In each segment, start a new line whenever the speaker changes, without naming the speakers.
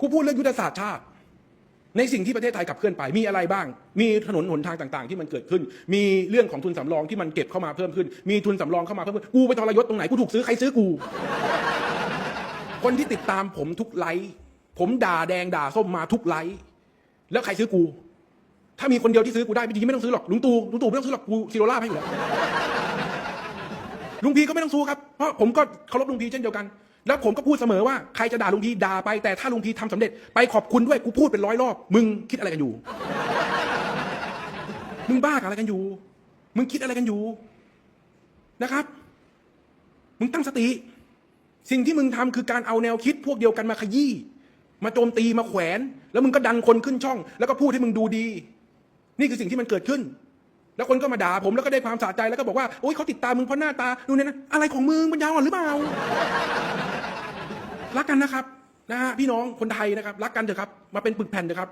กูพูดเรื่องยุทธศาสตร์ชาติ ในสิ่งที่ประเทศไทยขับเคลื่อนไปมีอะไรบ้าง มีถนนหนทางต่าง ๆ ที่มันเกิดขึ้น มีเรื่องของทุนสำรองที่มันเก็บเข้ามาเพิ่มขึ้น มีทุนสำรองเข้ามาเพิ่มขึ้นกูไปทรยศตรงไหนกูถูกซื้อใครซื้อกู คนที่ติดตามผมทุกไลฟ์ผมด่าแดงด่าส้มมาทุกไลฟ์แล้วใครซื้อกู ถ้ามีคนเดียวที่ซื้อกูได้จริงๆไม่ต้องซื้อหรอกลุงตู่ลุงตู่ไม่ต้องซื้อหรอกกูซีโรล่าให้อยู่แล้วลุงพีก็ไม่ต้องสู้ครับเพราะผมก็เคารพลุงพีเช่นเดียวกัน แล้วผมก็พูดเสมอว่าใครจะด่าลุงพีด่าไปแต่ถ้าลุงพีทำสำเร็จไปขอบคุณด้วยกูพูดเป็นร้อยรอบ มึงคิดอะไรกันอยู่ มึงบ้ากับอะไรกันอยู่ มึงคิดอะไรกันอยู่นะครับ มึงตั้งสติ สิ่งที่มึงทำคือการเอาแนวคิดพวกเดียวกันมาขยี้มาโจมตีมาแขวน แล้วมึงก็ดันคนขึ้นช่อง แล้วก็พูดให้มึงดูดี นี่คือสิ่งที่มันเกิดขึ้น แล้วคนก็มาด่าผมแล้วก็ได้ความสะใจแล้วก็บอกว่าโอ๊ยเขาติดตามมึงเพราะหน้าตาดูเนี่ยนะอะไรของมึงมันยาวอ่อนหรือเปล่า รักกันนะครับนะฮะพี่น้องคนไทยนะครับ รักกันเถอะครับ มาเป็นปึกแผ่นเถอะครับ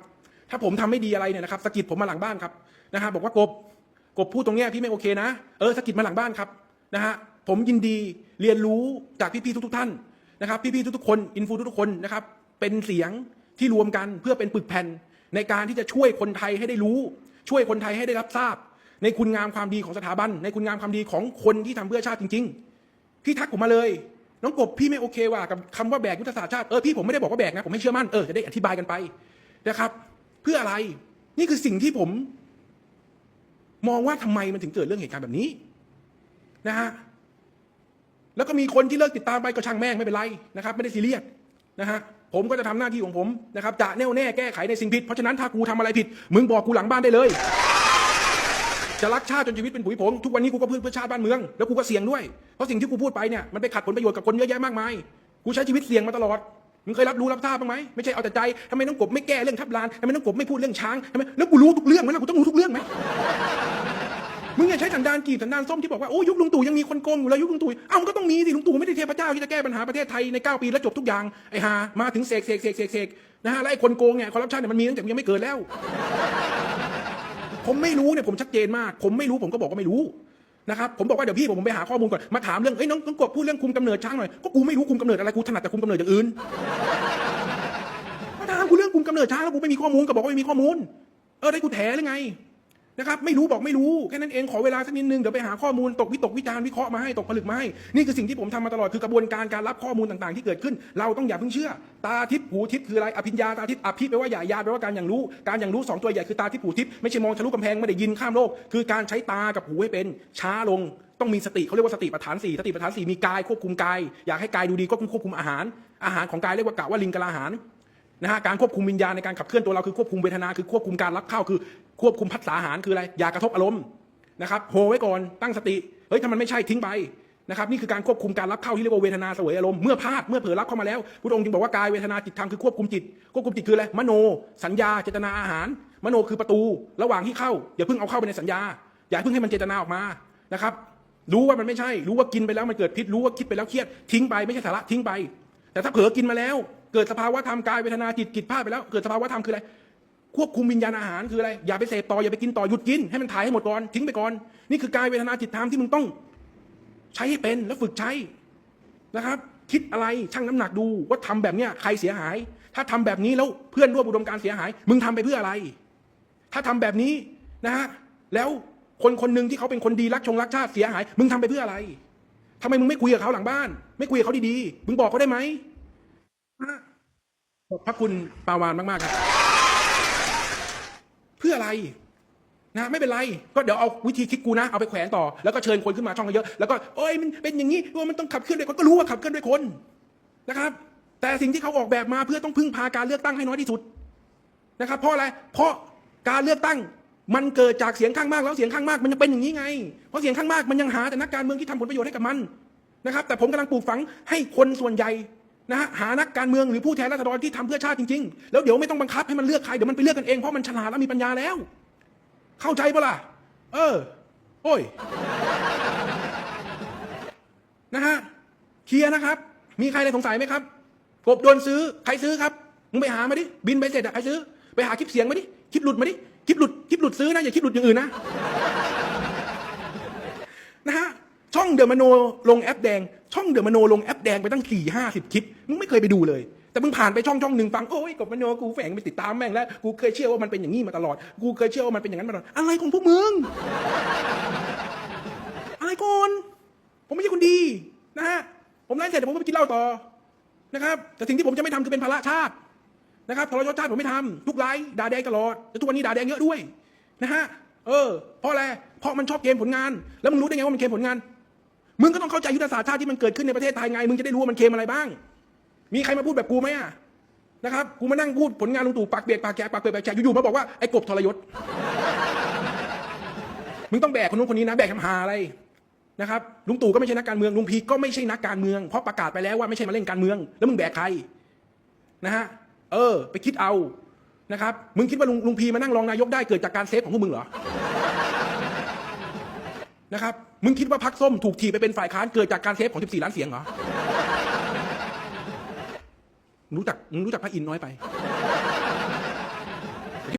ถ้าผมทำไม่ดีอะไรเนี่ยนะครับสกิดผมมาหลังบ้านครับนะฮะบอกว่ากบกบพูดตรงเนี้ยพี่ไม่โอเคนะเออสกิดมาหลังบ้านครับนะฮะผมยินดีเรียนรู้จากพี่ๆทุก ๆ ท่านนะครับพี่ๆทุกๆคนอินฟูทุกๆคนนะครับเป็นเสียงที่รวมกันเพื่อเป็นปึกแผ่นในการที่จะช่วยคนไทยให้ได้รู้ ช่วยคนไทยให้ได้รับทราบ ในคุณงามความดีของสถาบัน ในคุณงามความดีของคนที่ทำเพื่อชาติจริง ๆ พี่ทักผมมาเลย น้องกบพี่ไม่โอเคว่ะกับคำว่าแบกยุทธศาสตร์ชาติเออพี่ผมไม่ได้บอกว่าแบกนะผมให้เชื่อมั่นเออจะได้อธิบายกันไปนะครับ เพื่ออะไรนี่คือสิ่งที่ผม มองว่าทำไมมันถึงเกิดเรื่องเหตุการณ์แบบนี้นะฮะแล้วก็มีคนที่เลิกติดตามไปก็ช่างแม่งไม่เป็นไรนะครับ ไม่ได้ซีเรียสนะฮะผมก็จะทำหน้าที่ของผมนะครับจะแน่วแน่แก้ไขในสิ่งผิดเพราะฉะนั้นถ้ากูทำอะไรผิด มึงบอกกูหลังบ้านได้เลย จะรักชาติจนชีวิตเป็นผุยผงทุกวันนี้กูก็เพื่อเพื่อชาติบ้านเมืองแล้วกูก็เสี่ยงด้วยเพราะสิ่งที่กูพูดไปเนี่ยมันไปขัดผลประโยชน์กับคนเยอะแยะมากมายกูใช้ชีวิตเสี่ยงมาตลอดมึงเคยรับรู้รับทราบบ้างไหมไม่ใช่เอาแต่ใจทำไมน้องกบไม่แก้เรื่องทับลานทำไมน้องกบไม่พูดเรื่องช้างทำไมแล้วกูรู้ทุกเรื่องไหมล่ะกูต้องรู้ทุกเรื่องไหมมึงอย่าใช้สันดานกีบสันดานส้มที่บอกว่าโอ้ยุคลุงตู่ยังมีคนโกงอยู่แล้วยุคลุงตู่เอ้ามันก็ต้องมีสิลุงตู่ไม่ได้เทพเจ้าที่จะแก้ปัญหาประเทศไทยใน 9 ปีแล้วจบทุกอย่างไอ้หามาถึงเสกเสกเสกเสกเสกนะฮะแล้วไอ้คนโกงเนี่ยคอร์รัปชันเนี่ยมันมีตั้งแต่ยังไม่เกิดแล้ว ผมไม่รู้เนี่ยผมชัดเจนมาก ผมไม่รู้ผมก็บอกว่าไม่รู้นะครับผมบอกว่าเดี๋ยวพี่ผมไปหาข้อมูลก่อนมาถามเรื่องเอ้ยน้องน้องกบพูดเรื่องคุมกำเนิดช้างหน่อยก็กูไม่รู้คุมกำเนิดอะไรกูถนัดแต่คุมกำเนิดอย่างอื่นมาถามกูเรื่องคุมกำเนิดช้างแล้วกูไม่มีข้อมูลก็บอกว่าไม่มีข้อมูล เออได้กูแถหรือไง นะครับไม่รู้บอกไม่รู้แค่นั้นเองขอเวลาสักนิดนึงเดี๋ยวไปหาข้อมูลตกวิตกวิจารณ์วิเคราะห์มาให้ตกผลึกมาให้นี่คือสิ่งที่ผมทำมาตลอดคือกระบวนการการรับข้อมูลต่างๆ ที่เกิดขึ้น เราต้องอย่าเพิ่งเชื่อ ตาทิพย์หูทิพย์คืออะไรอภิญญาตาทิพย์อภิแปลว่าใหญ่ยาแปลว่าการอย่างรู้การอย่างรู้สองตัวใหญ่คือตาทิพย์หูทิพย์ไม่ใช่มองทะลุกำแพงไม่ได้ยินข้ามโลก คือการใช้ตากับหูให้เป็นช้าลงต้องมีสติเขาเรียกว่าสติปัฏฐานสี่สติปัฏฐานสี่มีกายควบคุมกายอยากให้กายดูดีก็ควบคุมอาหาร อาหารของกายเรียกว่ากะว่าลิงกะลาหาร นะฮะการควบคุมวิญญาณในการขับเคลื่อนตัวเราคือควบคุมเวทนาคือควบคุมการรับเข้าคือควบคุมพัฒสาหารคืออะไรอย่ากระทบอารมณ์นะครับโฮไว้ก่อนตั้งสติเฮ้ยถ้ามันไม่ใช่ทิ้งไปนะครับนี่คือการควบคุมการรับเข้าที่เรียกว่าเวทนาเสวยอารมณ์เมื่อพลาดเมื่อเผลอรับเข้ามาแล้วพุทธองค์จึงบอกว่ากายเวทนาจิตธรรมคือควบคุมจิตควบคุมจิตคืออะไรมโน สัญญาเจตนาอาหาร มโนคือประตู ระหว่างที่เข้าอย่าเพิ่งเอาเข้าไปในสัญญา อย่าเพิ่งให้มันเจตนาออกมานะครับรู้ว่ามันไม่ใช่ รู้ว่ากินไปแล้วมันเกิดพิษรู้ว่าคิดไปแล้วเครียดทิ้งไปไม่ใช่สาระทิ้งไป แต่ถ้าเผลอกินมาแล้ว เกิดสภาวะธรรมกายเวทนาจิตกิจพลาดไปแล้ว เกิดสภาวะธรรมคืออะไร ควบคุมวิญญาณอาหารคืออะไร อย่าไปเสพต่ออย่าไปกินต่อหยุดกิน ให้มันถ่ายให้หมดก่อนทิ้งไปก่อนนี่คือกายเวทนาจิตธรรมที่มึงต้อง ใช้ให้เป็นแล้วฝึกใช้นะครับ คิดอะไรชั่งน้ำหนักดูว่าทำแบบเนี้ยใครเสียหาย ถ้าทำแบบนี้แล้วเพื่อนร่วมอุดมการเสียหาย มึงทำไปเพื่ออะไร ถ้าทำแบบนี้นะฮะแล้วคนคนหนึ่งที่เขาเป็นคนดีรักชงรักชาติเสียหาย มึงทำไปเพื่ออะไรทำไมมึงไม่คุยกับเขาหลังบ้าน ไม่คุยกับเขาดีๆ มึงบอกเขาได้ไหม ขอบพระคุณปาวานมากๆครับ เพื่ออะไรนะไม่เป็นไร ก็เดี๋ยวเอาวิธีคิดกูนะ เอาไปแขวนต่อ แล้วก็เชิญคนขึ้นมาช่องเยอะ แล้วก็เอ้ยมันเป็นอย่างนี้ว่ามันต้องขับเคลื่อนด้วยคนก็รู้ว่าขับเคลื่อนด้วยคนนะครับ แต่สิ่งที่เขาออกแบบมาเพื่อต้องพึ่งพาการเลือกตั้งให้น้อยที่สุดนะครับ เพราะอะไร เพราะการเลือกตั้งมันเกิดจากเสียงข้างมากแล้วเสียงข้างมากมันยังเป็นอย่างนี้ไง เพราะเสียงข้างมากมันยังหาแต่นักการเมืองที่ทำผลประโยชน์ให้กับมันนะครับ แต่ผมกำลังปลูกฝังให้คนส่วนใหญ่ นะฮะหานักการเมืองหรือผู้แทนราษฎรที่ทำเพื่อชาติจริงๆ แล้วเดี๋ยวไม่ต้องบังคับให้มันเลือกใครเดี๋ยวมันไปเลือกกันเองเพราะมันฉลาดและมีปัญญาแล้ว เข้าใจปะล่ะ เออ โอ้ย นะฮะเคลียร์นะครับ มีใครอะไรสงสัยไหมครับ กบโดนซื้อใครซื้อครับมึงไปหามาดิบินไปเสร็จอะใครซื้อ ไปหาคลิปเสียงมาดิคลิปหลุดมาดิคลิปหลุดคลิปหลุดซื้อนะอย่าคลิปหลุดอย่างอื่นนะนะฮะช่องเดอะมโนลงแอปแดง ช่องเดอะมโนลงแอปแดงไปตั้งสี่ห้าสิบคลิปมึงไม่เคยไปดูเลย แต่มึงผ่านไปช่องช่องหนึ่งฟังโอ้ยกบมโนกูแฝงไปติดตามแม่งแล้วกูเคยเชื่อว่ามันเป็นอย่างนี้มาตลอด กูเคยเชื่อว่ามันเป็นอย่างนั้นมาตลอดอะไรของพวกมึงอะไรก่อนผมไม่ใช่คนดีนะฮะผมไลฟ์เสร็จเดี๋ยวผมก็ไปกินเหล้าต่อนะครับ แต่สิ่งที่ผมจะไม่ทำคือเป็นภาระชาตินะครับทรยศชาติผมไม่ทำทุกไลฟ์ด่าแดงตลอดแล้วทุกวันนี้ด่าแดงเยอะด้วยนะฮะเออเพราะอะไรเพราะมันชอบเกมผลงาน แล้วมึงรู้ได้ไงว่ามันเกมผลงาน มึงก็ต้องเข้าใจยุทธศาสตร์ชาติที่มันเกิดขึ้นในประเทศไทยไง มึงจะได้รู้ว่ามันเกมอะไรบ้าง มีใครมาพูดแบบกูไหมอะนะครับ กูมานั่งพูดผลงานลุงตู่ปากเบียดปากแกะปากเปิดปากแฉอยู่ๆมาบอกว่าไอ้กบทรยศ มึงต้องแบกคนนู้นคนนี้นะ แบกทำหาอะไรนะครับ ลุงตู่ก็ไม่ใช่นักการเมือง ลุงพีก็ไม่ใช่นักการเมือง เพราะประกาศไปแล้วว่าไม่ใช่มาเล่นการเมือง แล้วมึงแบกใครนะฮะ เออ ไปคิดเอา นะครับ มึงคิดว่าลุงลุงพีมานั่งรองนายกได้เกิดจากการเซฟของพวกมึงเหรอ นะครับ มึงคิดว่าพักส้มถูกถีบไปเป็นฝ่ายค้านเกิดจากการเซฟของ 14 ล้านเสียงเหรอ รู้จัก มึงรู้จักพระอินทร์น้อยไป